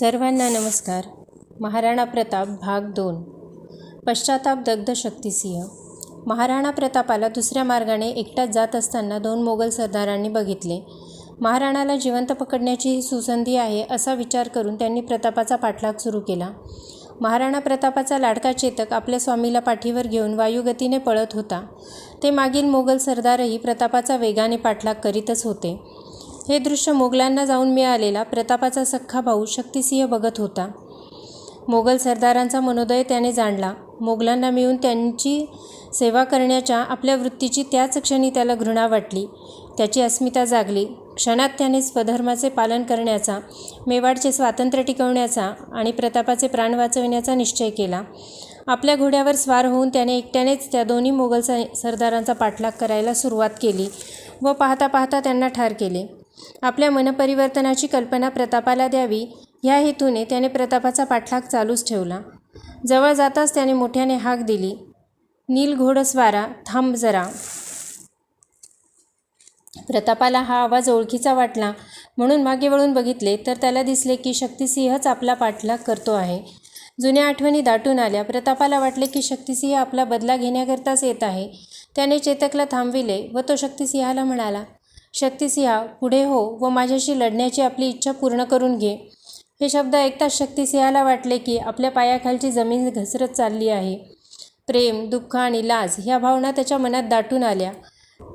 सर्वांना नमस्कार. महाराणा प्रताप भाग दोन. पश्चाताप दग्ध शक्तिसिंह. महाराणा प्रतापाला दुसऱ्या मार्गाने एकटाच जात असताना दोन मोगल सरदारांनी बघितले. महाराणाला जिवंत पकडण्याची ही सुसंधी आहे असा विचार करून त्यांनी प्रतापाचा पाठलाग सुरू केला. महाराणा प्रतापाचा लाडका चेतक आपल्या स्वामीला पाठीवर घेऊन वायुगतीने पळत होता. ते मागील मोगल सरदारही प्रतापाचा वेगाने पाठलाग करीतच होते. हे दृश्य मोगलांना जाऊन मिळालेला प्रतापाचा सख्खा भाऊ शक्तिसिंह बघत होता. मोगल सरदारांचा मनोदय त्याने जाणला. मोगलांना मिळून त्यांची सेवा करण्याच्या आपल्या वृत्तीची त्याच क्षणी त्याला घृणा वाटली. त्याची अस्मिता जागली. क्षणात त्याने स्वधर्माचे पालन करण्याचा मेवाडचे स्वातंत्र्य टिकवण्याचा आणि प्रतापाचे प्राण वाचविण्याचा निश्चय केला. आपल्या घोड्यावर स्वार होऊन त्याने एकट्यानेच त्या दोन्ही मोगल स सरदारांचा पाठलाग करायला सुरुवात केली व पाहता पाहता त्यांना ठार केले. आपल्या मनपरिवर्तनाची कल्पना प्रतापाला द्यावी ह्या हेतूने त्याने प्रतापाचा पाठलाग चालूच ठेवला. जवळ जाताच त्याने मोठ्याने हाक दिली. नील घोडस्वारा थांब जरा. प्रतापाला हा आवाज ओळखीचा वाटला. म्हणून मागे वळून बघितले तर त्याला दिसले की शक्तिसिंहच आपला पाठलाग करतो आहे. जुन्या आठवणी दाटून आल्या. प्रतापाला वाटले की शक्तिसिंह आपला बदला घेण्याकरताच येत आहे. त्याने चेतकला थांबविले व तो शक्तिसिंहाला म्हणाला शक्तिसिंहा पुढे हो व माझ्याशी लढण्याची आपली इच्छा पूर्ण करून घे. हे शब्द ऐकताच शक्तिसिंहाला वाटले की आपल्या पायाखालची जमीन घसरत चालली आहे. प्रेम दुःख आणि लाज ह्या भावना त्याच्या मनात दाटून आल्या.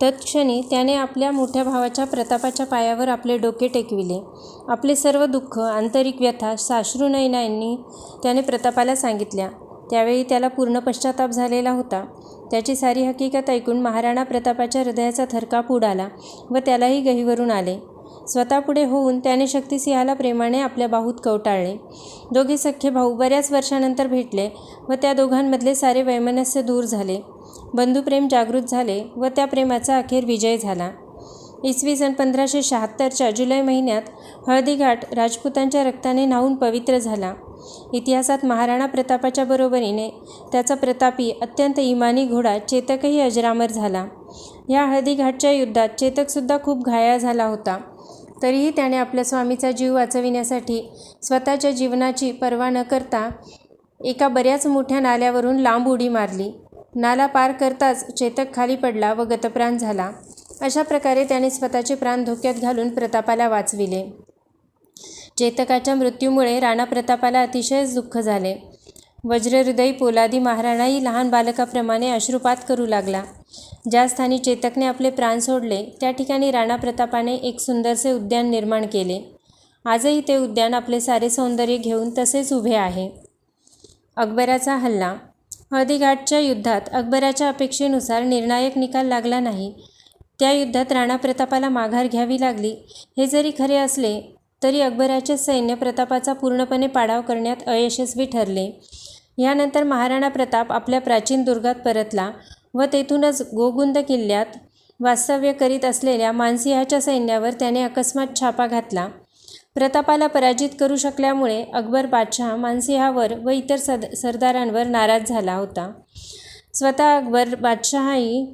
तत्क्षणी त्याने आपल्या मोठ्या भावाच्या प्रतापाच्या पायावर आपले डोके टेकविले. आपले सर्व दुःख आंतरिक व्यथा साश्रू नैनांनी त्याने प्रतापाला सांगितल्या. त्यावेळी त्याला पूर्ण पश्चाताप झालेला होता. त्याची सारी हकीकत ऐकून महाराणा प्रतापाच्या हृदयाचा थरकाप उडाला व त्यालाही गहीवरून आले. स्वतः पुढे होऊन त्याने शक्तिसिंहाला प्रेमाने आपल्या बाहूत कवटाळले. दोघे सख्खे भाऊ बऱ्याच वर्षानंतर भेटले व त्या दोघांमधले सारे वैमनस्य दूर झाले. बंधुप्रेम जागृत झाले व त्या प्रेमाचा अखेर विजय झाला. इसवी सन पंधराशे शहात्तरच्या जुलै महिन्यात हळदीघाट राजपुतांच्या रक्ताने न्हावून पवित्र झाला. इतिहासात महाराणा प्रतापाच्या बरोबरीने त्याचा प्रतापी अत्यंत इमानी घोडा चेतकही अजरामर झाला. या हळदीघाटच्या युद्धात चेतकसुद्धा खूप घायाळ झाला होता. तरीही त्याने आपल्या स्वामीचा जीव वाचविण्यासाठी स्वतःच्या जीवनाची पर्वा न करता एका बऱ्याच मोठ्या नाल्यावरून लांब उडी मारली. नाला पार करताच चेतक खाली पडला व गतप्राण झाला. अशा प्रकारे त्याने स्वतःचे प्राण धोक्यात घालून प्रतापाला वाचविले. चेतकाच्या मृत्यूमुळे राणा प्रतापाला अतिशयच दुःख झाले. वज्रहृदयी पोलादी महाराणाही लहान बालकाप्रमाणे अश्रुपात करू लागला. ज्या स्थानी चेतकने आपले प्राण सोडले त्या ठिकाणी राणा प्रतापाने एक सुंदरसे उद्यान निर्माण केले. आजही ते उद्यान आपले सारे सौंदर्य घेऊन तसेच उभे आहे. अकबराचा हल्ला. हळदीघाटच्या युद्धात अकबराच्या अपेक्षेनुसार निर्णायक निकाल लागला नाही. त्या युद्धात राणा प्रतापाला माघार घ्यावी लागली. हे जरी खरे असले तरी अकबराचे सैन्य प्रतापाचा पूर्णपणे पाडाव करण्यात अयशस्वी ठरले. यानंतर महाराणा प्रताप आपल्या प्राचीन दुर्गात परतला व तेथूनच गोगुंद किल्ल्यात वास्तव्य करीत असलेल्या मानसिंहाच्या सैन्यावर त्याने अकस्मात छापा घातला. प्रतापाला पराजित करू शकल्यामुळे अकबर बादशहा मानसिंहावर व इतर सद सरदारांवर नाराज झाला होता. स्वतः अकबर बादशहाही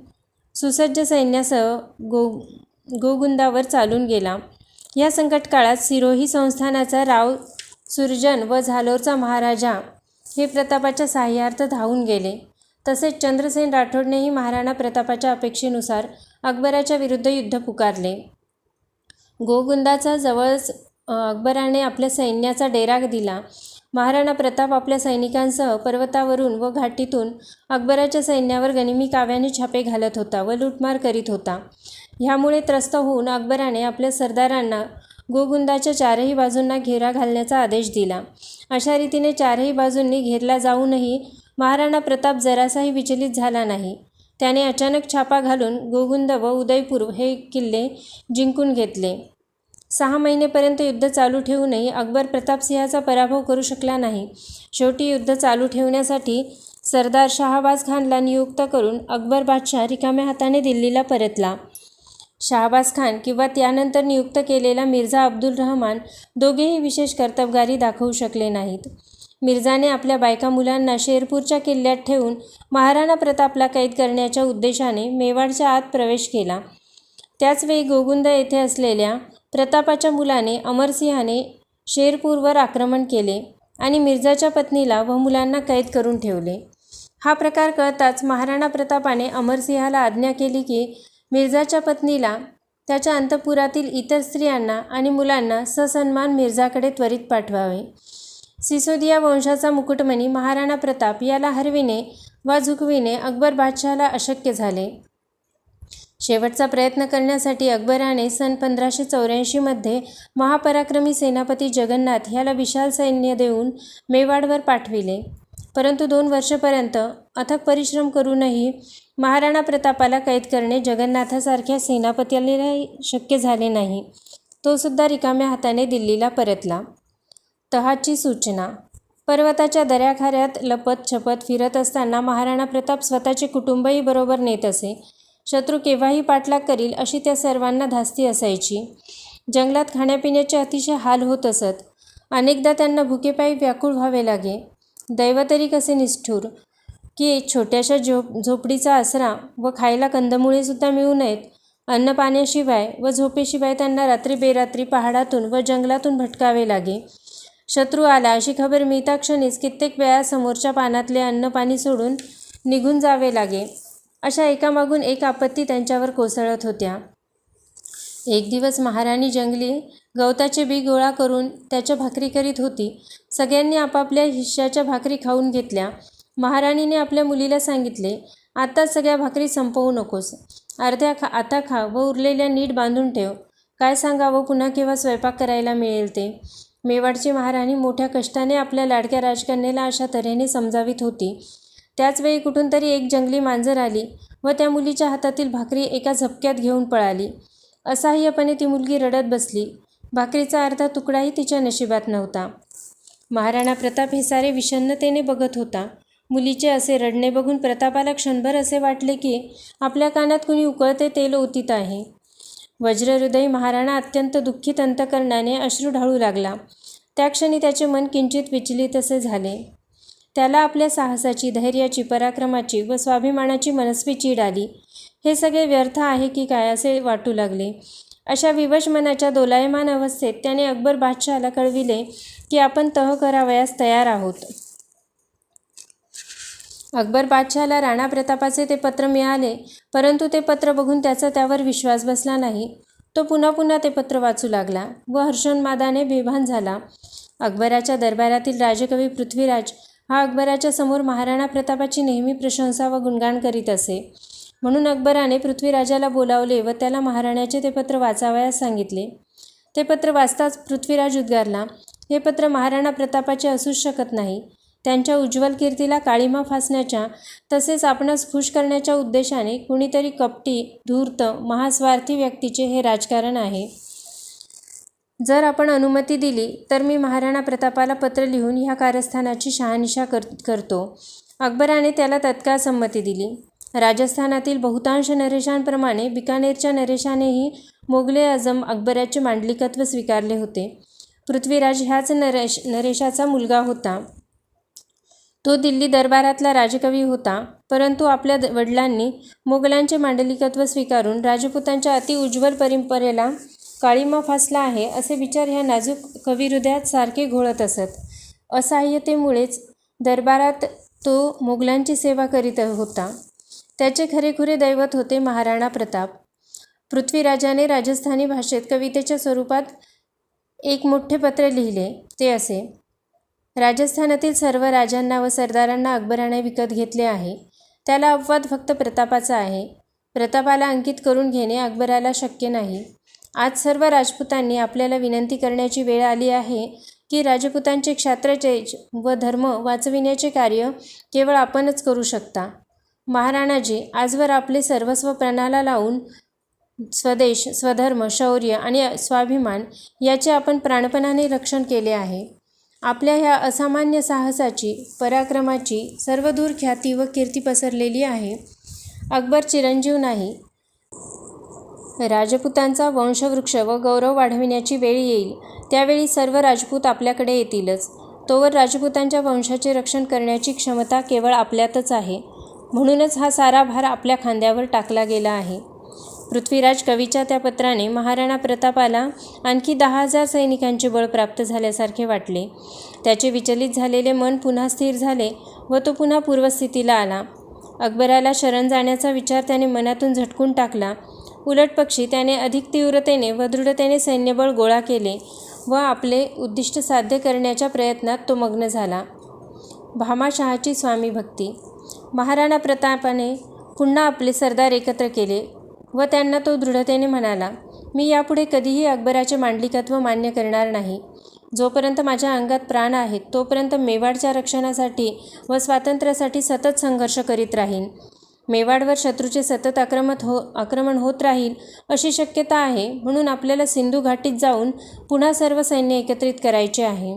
सुसज्ज सैन्यासह गो गोगुंदावर चालून गेला. या संकट काळात सिरोही संस्थानाचा राव सुरजन व झालोरचा महाराजा हे प्रतापाच्या सहाय्यार्थ धावून गेले. तसेच चंद्रसेन राठोडनेही महाराणा प्रतापाच्या अपेक्षेनुसार अकबराच्या विरुद्ध युद्ध पुकारले. गोगुंदाचा जवळच अकबराने आपल्या सैन्याचा डेरा दिला. महाराणा प्रताप आपल्या सैनिकांसह पर्वतावरून व घाटीतून अकबराच्या सैन्यावर गनिमी काव्याने छापे घालत होता व लूटमार करीत होता. ह्यामुळे त्रस्त होऊन अकबराने आपल्या सरदारांना गोगुंदाच्या चारही बाजूंना घेरा घालण्याचा आदेश दिला. अशा रीतीने चारही बाजूंनी घेरला जाऊनही महाराणा प्रताप जरासाही विचलित झाला नाही. त्याने अचानक छापा घालून गोगुंद व उदयपूर हे किल्ले जिंकून घेतले. सहा महिनेपर्यंत युद्ध चालू ठेवूनही अकबर प्रतापसिंहाचा पराभव करू शकला नाही. शेवटी युद्ध चालू ठेवण्यासाठी सरदार शहाबाज खानला नियुक्त करून अकबर बादशाह रिकाम्या हाताने दिल्लीला परतला. शहाबाज खान किंवा त्यानंतर नियुक्त केलेला मिर्झा अब्दुल रहमान दोघेही विशेष कर्तबगारी दाखवू शकले नाहीत. मिर्झाने आपल्या बायका मुलांना शेरपूरच्या किल्ल्यात ठेवून महाराणा प्रतापला कैद करण्याच्या उद्देशाने मेवाडच्या आत प्रवेश केला. त्याचवेळी गोगुंद येथे असलेल्या प्रतापाच्या मुलाने अमरसिंहाने शेरपूरवर आक्रमण केले आणि मिर्झाच्या पत्नीला व मुलांना कैद करून ठेवले. हा प्रकार कळताच महाराणा प्रतापाने अमरसिंहाला आज्ञा केली की मिर्झाच्या पत्नीला त्याच्या अंतपुरातील इतर स्त्रियांना आणि मुलांना ससन्मान मिर्झाकडे त्वरित पाठवावे. सिसोदिया वंशाचा मुकुटमणी महाराणा प्रताप याला हरविणे वा झुकविणे अकबर बादशहाला अशक्य झाले. शेवटचा प्रयत्न करण्यासाठी अकबराने सन पंधराशे चौऱ्याऐंशीमध्ये महापराक्रमी सेनापती जगन्नाथ ह्याला विशाल सैन्य देऊन मेवाडवर पाठविले. परंतु दोन वर्षपर्यंत अथक परिश्रम करूनही महाराणा प्रतापाला कैद करणे जगन्नाथासारख्या सेनापतीला शक्य झाले नाही. तो सुद्धा रिकाम्या हाताने दिल्लीला परतला. तहाची सूचना. पर्वताच्या दऱ्याखाऱ्यात लपत छपत फिरत असताना महाराणा प्रताप स्वतःचे कुटुंबही बरोबर नेत असे. शत्रू केव्हाही पाठलाग करील अशी त्या सर्वांना धास्ती असायची. जंगलात खाण्यापिण्याचे अतिशय हाल होत असत. अनेकदा त्यांना भुकेपायी व्याकुळ व्हावे लागे. दैव तरी कसे निष्ठूर. की छोट्याशा झोप झोपडीचा आसरा व खायला कंदमुळेसुद्धा मिळू नयेत. अन्न पाण्याशिवाय व झोपेशिवाय त्यांना रात्री बेरात्री पहाडातून व जंगलातून भटकावे लागे. शत्रू आला अशी खबर मिळता क्षणीच कित्येक वेळा समोरच्या पानातले अन्न पाणी सोडून निघून जावे लागे. अशा एकामागून एक आपत्ती त्यांच्यावर कोसळत होत्या. एक दिवस महाराणी जंगली गवताचे बी गोळा करून त्याच्या भाकरी करीत होती. सगळ्यांनी आपापल्या हिश्श्याच्या भाकरी खाऊन घेतल्या. महाराणीने आपल्या मुलीला सांगितले आता सगळ्या भाकरी संपवू नकोस. अर्ध्या खा आता खा व उरलेल्या नीट बांधून ठेव. काय सांगावं पुन्हा केव्हा स्वयंपाक करायला मिळेल ते? मेवाडची महाराणी मोठ्या कष्टाने आपल्या लाडक्या राजकन्याला अशा तऱ्हेने समजावीत होती. त्याचवेळी कुठून तरी एक जंगली मांजर आली व त्या मुलीच्या हातातील भाकरी एका झपक्यात घेऊन पळाली. असहाय्यपणे ती मुलगी रडत बसली. भाकरीचा अर्धा तुकडाही तिच्या नशिबात नव्हता. महाराणा प्रताप हे सारे विषन्नतेने बघत होता. मुलीचे असे रडणे बघून प्रतापाला क्षणभर असे वाटले की आपल्या कानात कुणी उकळते तेल ओतीत आहे. वज्रहृदय महाराणा अत्यंत दुःखित अंतकरणाने अश्रू ढाळू लागला. त्या क्षणी त्याचे मन किंचित विचलित असे झाले. त्याला आपल्या साहसाची धैर्याची पराक्रमाची व स्वाभिमानाची मनस्वी चीड आली. हे सगळे व्यर्थ आहे की काय असे वाटू लागले. अशा विवश मनाच्या दोलायमान अवस्थेत त्याने अकबर बादशहाला कळविले की आपण तह करावयास तयार आहोत. अकबर बादशहाला राणा प्रतापाचे ते पत्र मिळाले परंतु ते पत्र बघून त्याचा त्यावर विश्वास बसला नाही. तो पुन्हा पुन्हा ते पत्र वाचू लागला व हर्षोन्मादाने बेभान झाला. अकबराच्या दरबारातील राजकवी पृथ्वीराज हा अकबराच्या समोर महाराणा प्रतापाची नेहमी प्रशंसा व गुणगान करीत असे. म्हणून अकबराने पृथ्वीराजाला बोलावले व त्याला महाराण्याचे ते पत्र वाचावयास सांगितले. ते पत्र वाचताच पृथ्वीराज उद्गारला हे पत्र महाराणा प्रतापाचे असूच शकत नाही. त्यांच्या उज्ज्वल कीर्तीला काळीमा फासण्याच्या तसेच आपणास खुश करण्याच्या उद्देशाने कुणीतरी कपटी धूर्त महास्वार्थी व्यक्तीचे हे राजकारण आहे. जर आपण अनुमती दिली तर मी महाराणा प्रतापाला पत्र लिहून ह्या कारस्थानाची शहानिशा कर करतो. अकबराने त्याला तत्काळ संमती दिली. राजस्थानातील बहुतांश नरेशांप्रमाणे बिकानेरच्या नरेशानेही मोगले आझम अकबराचे मांडलिकत्व स्वीकारले होते. पृथ्वीराज ह्याच नरेश नरेशाचा मुलगा होता. तो दिल्ली दरबारातला राजकवी होता परंतु आपल्या वडिलांनी मोगलांचे मांडलिकत्व स्वीकारून राजपुतांच्या अतिउज्ज्वल परंपरेला काळीमा फासला आहे असे विचार ह्या नाजूक कविहृदयात सारखे घोळत असत. असहाय्यतेमुळेच दरबारात तो मोगलांची सेवा करीत होता. त्याचे खरेखुरे दैवत होते महाराणा प्रताप. पृथ्वीराजाने राजस्थानी भाषेत कवितेच्या स्वरूपात एक मोठे पत्र लिहिले ते असे राजस्थानातील सर्व राजांना व सरदारांना अकबराने विकत घेतले आहे. त्याला अपवाद फक्त प्रतापाचा आहे. प्रतापाला अंकित करून घेणे अकबराला शक्य नाही. आज सर्व राजपुतांनी आपल्याला विनंती करण्याची वेळ आली आहे की राजपुतांचे क्षात्रचेज व धर्म वाचविण्याचे कार्य केवळ आपणच करू शकता. महाराणाजी आजवर आपले सर्वस्व प्रणाला लावून स्वदेश स्वधर्म शौर्य आणि स्वाभिमान याचे आपण प्राणपणाने रक्षण केले आहे. आपल्या ह्या असामान्य साहसाची पराक्रमाची सर्वदूर ख्याती व कीर्ती पसरलेली आहे. अकबर चिरंजीव नाही. राजपुतांचा वंशवृक्ष व गौरव वाढविण्याची वेळ येईल. त्यावेळी सर्व राजपूत आपल्याकडे येतीलच. तोवर राजपुतांच्या वंशाचे रक्षण करण्याची क्षमता केवळ आपल्यातच आहे. म्हणूनच हा सारा भार आपल्या खांद्यावर टाकला गेला आहे. पृथ्वीराज कवीच्या त्या पत्राने महाराणा प्रतापाला आणखी दहा हजार सैनिकांचे बळ प्राप्त झाल्यासारखे वाटले. त्याचे विचलित झालेले मन पुन्हा स्थिर झाले व तो पुन्हा पूर्वस्थितीला आला. अकबराला शरण जाण्याचा विचार त्याने मनातून झटकून टाकला. उलटपक्षी त्याने अधिक तीव्रतेने व दृढतेने सैन्यबळ गोळा केले व आपले उद्दिष्ट साध्य करण्याच्या प्रयत्नात तो मग्न झाला. भामाशहाची स्वामी भक्ती. महाराणा प्रतापाने पुन्हा आपले सरदार एकत्र केले. व त्यांना तो दृढतेने म्हणाला मी यापुढे कधीही अकबराचे मांडलिकत्व मान्य करणार नाही. जोपर्यंत माझ्या अंगात प्राण आहेत तोपर्यंत मेवाडच्या रक्षणासाठी व स्वातंत्र्यासाठी सतत संघर्ष करीत राहीन. मेवाडवर शत्रूचे सतत आक्रमत हो आक्रमण होत राहील अशी शक्यता आहे म्हणून आपल्याला सिंधू घाटीत जाऊन पुन्हा सर्व सैन्य एकत्रित करायचे आहे.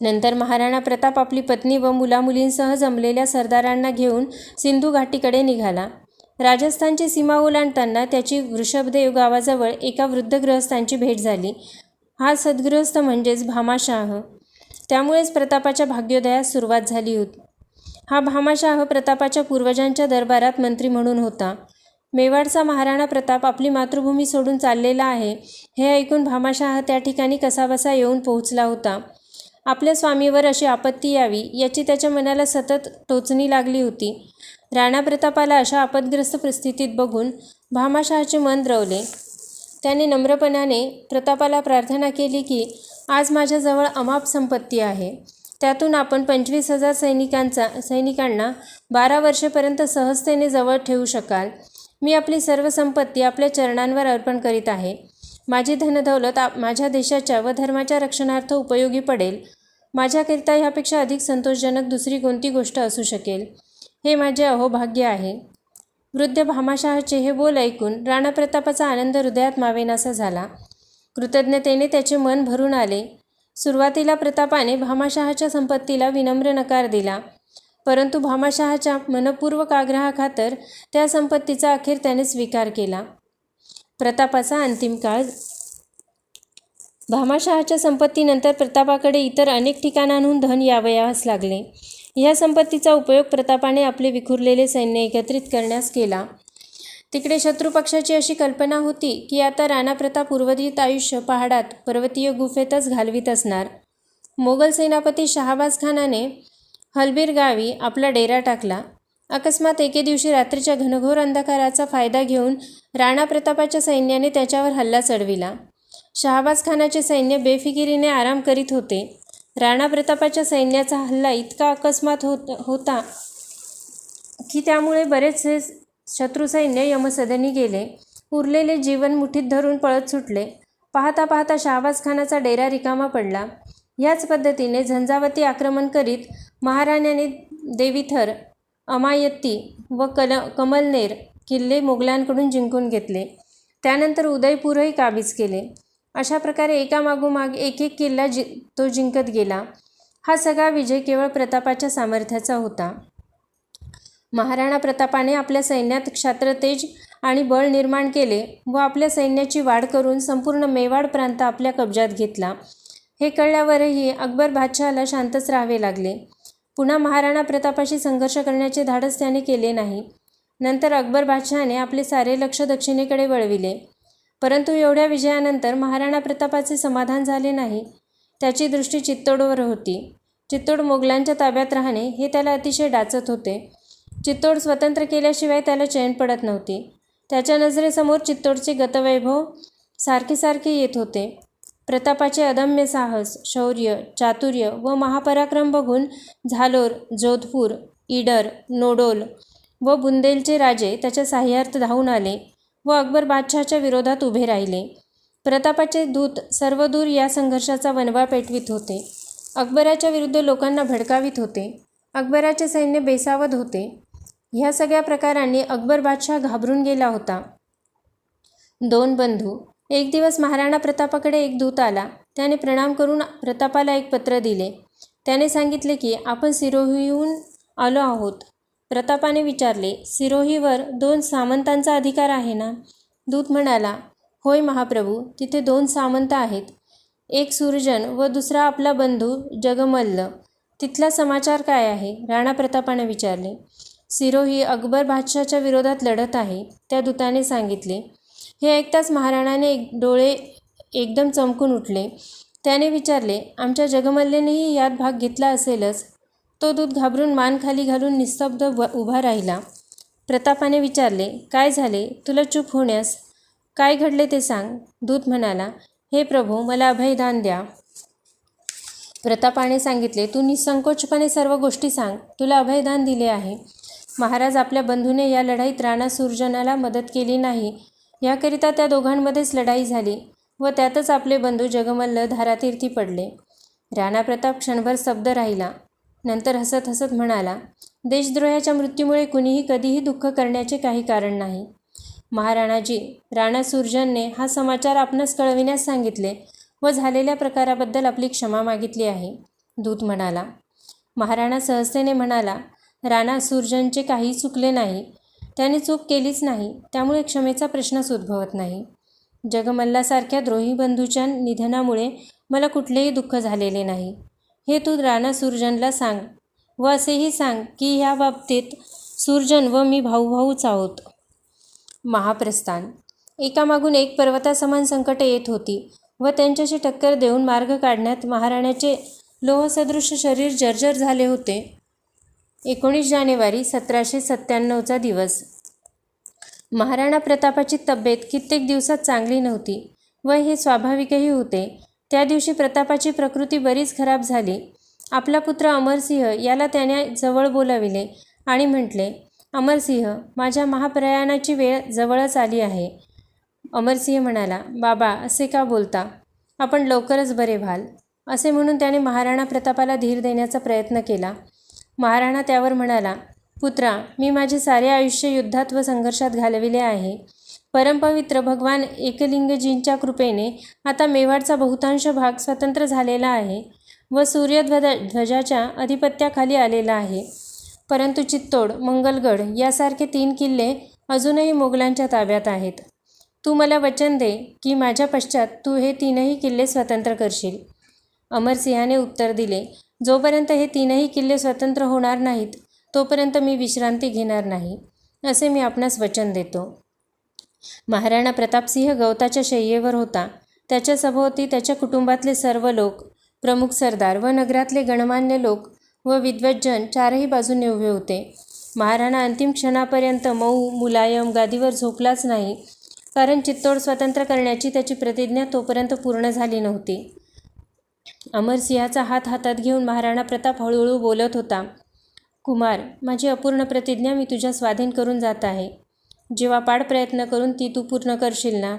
नंतर महाराणा प्रताप आपली पत्नी व मुलामुलींसह जमलेल्या सरदारांना घेऊन सिंधू घाटीकडे निघाला. राजस्थानची सीमा ओलांडताना त्याची वृषभदेव गावाजवळ एका वृद्ध ग्रहस्थांची भेट झाली. हा सद्गृहस्थ म्हणजेच भामाशाह. त्यामुळेच प्रतापाच्या भाग्योदयास सुरुवात झाली होती. हा भामाशाह प्रतापाच्या पूर्वजांच्या दरबारात मंत्री म्हणून होता. मेवाडचा महाराणा प्रताप आपली मातृभूमी सोडून चाललेला आहे हे ऐकून भामाशाह त्या ठिकाणी कसाबसा येऊन पोहोचला होता. आपल्या स्वामीवर अशी आपत्ती यावी याची त्याच्या मनाला सतत टोचणी लागली होती. राणा प्रतापाला अशा आपदग्रस्त परिस्थितीत बघून भामाशहाचे मन द्रवले. त्याने नम्रपणाने प्रतापाला प्रार्थना केली की आज माझ्याजवळ अमाप संपत्ती आहे. त्यातून आपण पंचवीस हजार सैनिकांचा सैनिकांना बारा वर्षेपर्यंत सहजतेने जवळ ठेवू शकाल. मी आपली सर्व संपत्ती आपल्या चरणांवर अर्पण करीत आहे. माझी धनदौलत आप माझ्या देशाच्या व धर्माच्या रक्षणार्थ उपयोगी पडेल. माझ्याकरिता ह्यापेक्षा अधिक संतोषजनक दुसरी कोणती गोष्ट असू शकेल? हे माझे अहोभाग्य आहे. वृद्ध भामाशाहचे हे बोल ऐकून राणा प्रतापाचा आनंद हृदयात मावेनासा झाला. कृतज्ञतेने त्याचे मन भरून आले. सुरुवातीला प्रतापाने भामाशाहच्या संपत्तीला विनम्र नकार दिला. परंतु भामाशाहच्या मनपूर्वक आग्रहाखातर त्या संपत्तीचा अखेर त्याने स्वीकार केला. प्रतापाचा अंतिम काळ. भामाशाहाच्या संपत्तीनंतर प्रतापाकडे इतर अनेक ठिकाणांहून धन यावयास लागले. या संपत्तीचा उपयोग प्रतापाने आपले विखुरलेले सैन्य एकत्रित करण्यास केला. तिकडे शत्रुपक्षाची अशी कल्पना होती की आता राणा प्रताप उर्वरित आयुष्य पहाडात पर्वतीय गुफेतच घालवीत असणार. मोगल सेनापती शहाबाज खानाने हलबीर गावी आपला डेरा टाकला. अकस्मात एके दिवशी रात्रीच्या घनघोर अंधकाराचा फायदा घेऊन राणा प्रतापाच्या सैन्याने त्याच्यावर हल्ला चढविला. शहाबाज खानाचे सैन्य बेफिकिरीने आराम करीत होते. राणा प्रतापाच्या सैन्याचा हल्ला इतका अकस्मात होत होता की त्यामुळे बरेचसे शत्रू सैन्य यमसदनी गेले. उरलेले जीवन मुठीत धरून पळत सुटले. पाहता पाहता शहाबाज खानाचा डेरा रिकामा पडला. याच पद्धतीने झंझावती आक्रमण करीत महाराण्याने देवीथर अमायत्ती व कल कमलनेर किल्ले मोगलांकडून जिंकून घेतले. त्यानंतर उदयपूरही काबीज केले. अशा प्रकारे एकामागोमाग एक एक किल्ला जि तो जिंकत गेला. हा सगळा विजय केवळ प्रतापाच्या सामर्थ्याचा होता. महाराणा प्रतापाने आपल्या सैन्यात क्षात्रतेज आणि बळ निर्माण केले व आपल्या सैन्याची वाढ करून संपूर्ण मेवाड प्रांत आपल्या कब्जात घेतला. हे कळल्यावरही अकबर बादशहाला शांतच राहावे लागले. पुन्हा महाराणा प्रतापाशी संघर्ष करण्याचे धाडस त्याने केले नाही. नंतर अकबर बादशहाने आपले सारे लक्ष दक्षिणेकडे वळविले. परंतु एवढ्या विजयानंतर महाराणा प्रतापाचे समाधान झाले नाही. त्याची दृष्टी चित्तोडवर होती. चित्तोड मोगलांच्या ताब्यात राहणे हे त्याला अतिशय डाचत होते. चित्तोड स्वतंत्र केल्याशिवाय त्याला चैन पडत नव्हती. त्याच्या नजरेसमोर चित्तोडचे गतवैभव सारखे सारखे येत होते. प्रतापाचे अदम्य साहस शौर्य चातुर्य व महापराक्रम बघून झालोर जोधपूर इडर नोडोल व बुंदेलचे राजे त्याच्या साह्यार्थ धावून आले व अकबर बादशहाच्या विरोधात उभे राहिले. प्रतापाचे दूत सर्वदूर या संघर्षाचा वनवा पेटवित होते. अकबराच्या विरुद्ध लोकांना भडकावित होते. अकबराचे सैन्य बेसावध होते. ह्या सगळ्या प्रकारांनी अकबर बादशाह घाबरून गेला होता. दोन बंधू एक दिवस महाराणा प्रतापाकडे एक दूत आला. त्याने प्रणाम करून प्रतापाला एक पत्र दिले. त्याने सांगितले की आपण सिरोहीहून आलो आहोत. प्रतापाने विचारले सिरोहीवर दोन सामंतांचा अधिकार आहे ना? दूत म्हणाला होय महाप्रभू तिथे दोन सामंत आहेत. एक सुरजन व दुसरा आपला बंधू जगमल्ल. तिथला समाचार काय आहे? राणा प्रतापाने विचारले. सिरोही अकबर बादशाच्या विरोधात लढत आहे त्या दूताने सांगितले. हे ऐकताच महाराणाने एक डोळे एकदम चमकून उठले. त्याने विचारले आमच्या जगमल्लेनेही यात भाग घेतला असेलच. तो दूध घाबरून मान खाली घालून निस्तब्ध व उभा राहिला. प्रतापाने विचारले काय झाले? तुला चूप होण्यास काय घडले ते सांग. दूत म्हणाला हे प्रभू मला अभयदान द्या. प्रतापाने सांगितले तू निसंकोचपणे सर्व गोष्टी सांग. तुला अभयदान दिले आहे. महाराज आपल्या बंधूने या लढाईत राणा सुरजनाला मदत केली नाही. याकरिता त्या दोघांमध्येच लढाई झाली व त्यातच आपले बंधू जगमल्ल धारातीर्थी पडले. राणा प्रताप क्षणभर स्तब्ध राहिला. नंतर हसत हसत म्हणाला देशद्रोहाच्या मृत्यूमुळे कुणीही कधीही दुःख करण्याचे काही कारण नाही. महाराणाजी राणा सुरजनने हा समाचार आपणास कळविण्यास सांगितले व झालेल्या प्रकाराबद्दल आपली क्षमा मागितली आहे. दूत म्हणाला. महाराणा सहजतेने म्हणाला राणा सुरजनचे काही चुकले नाही. त्याने चूक केलीच नाही. त्यामुळे क्षमेचा प्रश्नच उद्भवत नाही. जगमल्लासारख्या द्रोही बंधूच्या निधनामुळे मला कुठलेही दुःख झालेले नाही. हे तू राणा सुरजनला सांग व असेही सांग की ह्या बाबतीत सुरजन व मी भाऊ भाऊच आहोत. महाप्रस्थान. एकामागून एक पर्वतासमान संकटे येत होती व त्यांच्याशी टक्कर देऊन मार्ग काढण्यात महाराण्याचे लोहसदृश शरीर जर्जर झाले होते. एकोणीस जानेवारी सतराशे सत्त्याण्णवचा दिवस. महाराणा प्रतापाची तब्येत कित्येक दिवसात चांगली नव्हती व हे स्वाभाविकही होते. त्या दिवशी प्रतापाची प्रकृती बरीच खराब झाली. आपला पुत्र अमरसिंह याला त्याने जवळ बोलाविले आणि म्हटले अमरसिंह माझ्या महाप्रयाणाची वेळ जवळच आली आहे. अमरसिंह म्हणाला बाबा असे का बोलता? आपण लवकरच बरे व्हाल. असे म्हणून त्याने महाराणा प्रतापाला धीर देण्याचा प्रयत्न केला. महाराणा त्यावर म्हणाला पुत्रा मी माझे सारे आयुष्य युद्धात व संघर्षात घालविले आहे. परमपवित्र भगवान एकलिंगजींच्या कृपेने आता मेवाडचा बहुतांश भाग स्वतंत्र झालेला आहे व सूर्यध्वज ध्वजाच्या अधिपत्याखाली आलेला आहे. परंतु चित्तोड मंगलगड यासारखे तीन किल्ले अजूनही मोगलांच्या ताब्यात आहेत. तू मला वचन दे की माझ्या पश्चात तू हे तीनही किल्ले स्वतंत्र करशील. अमरसिंहाने उत्तर दिले जोपर्यंत हे तीनही किल्ले स्वतंत्र होणार नाहीत तोपर्यंत मी विश्रांती घेणार नाही असे मी आपणास वचन देतो. महाराणा प्रतापसिंह गवताच्या शय्येवर होता. त्याच्या सभोवती त्याच्या कुटुंबातले सर्व लोक प्रमुख सरदार व नगरातले गणमान्य लोक व विद्वज्जन चारही बाजूने उभे होते. महाराणा अंतिम क्षणापर्यंत मऊ मुलायम गादीवर झोपलाच नाही कारण चित्तोड स्वतंत्र करण्याची त्याची प्रतिज्ञा तोपर्यंत पूर्ण झाली नव्हती. अमरसिंहाचा हात हातात घेऊन महाराणा प्रताप हळूहळू बोलत होता कुमार माझी अपूर्ण प्रतिज्ञा मी तुझ्या स्वाधीन करून जात आहे. जेव्हा पाड प्रयत्न करून ती तू पूर्ण करशील ना?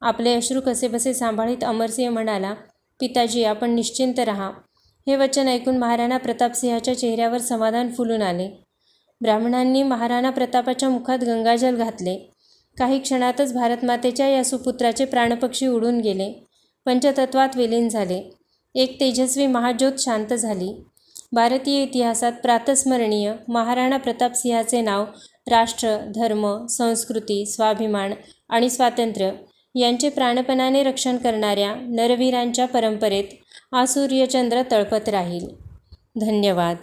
आपले अश्रू कसेबसे सांभाळीत अमरसिंह म्हणाला पिताजी आपण निश्चिंत राहा. हे वचन ऐकून महाराणा प्रतापसिंहाच्या चेहऱ्यावर समाधान फुलून आले. ब्राह्मणांनी महाराणा प्रतापाच्या मुखात गंगाजल घातले. काही क्षणातच भारतमातेच्या या सुपुत्राचे प्राणपक्षी उडून गेले. पंचतत्वात विलीन झाले. एक तेजस्वी महाज्योत शांत झाली. भारतीय इतिहासात प्रातस्मरणीय महाराणा प्रतापसिंहाचे नाव राष्ट्र धर्म संस्कृती स्वाभिमान आणि स्वातंत्र्य यांचे प्राणपणाने रक्षण करणाऱ्या नरवीरांच्या परंपरेत आसूर्यचंद्र तळपत राहील. धन्यवाद.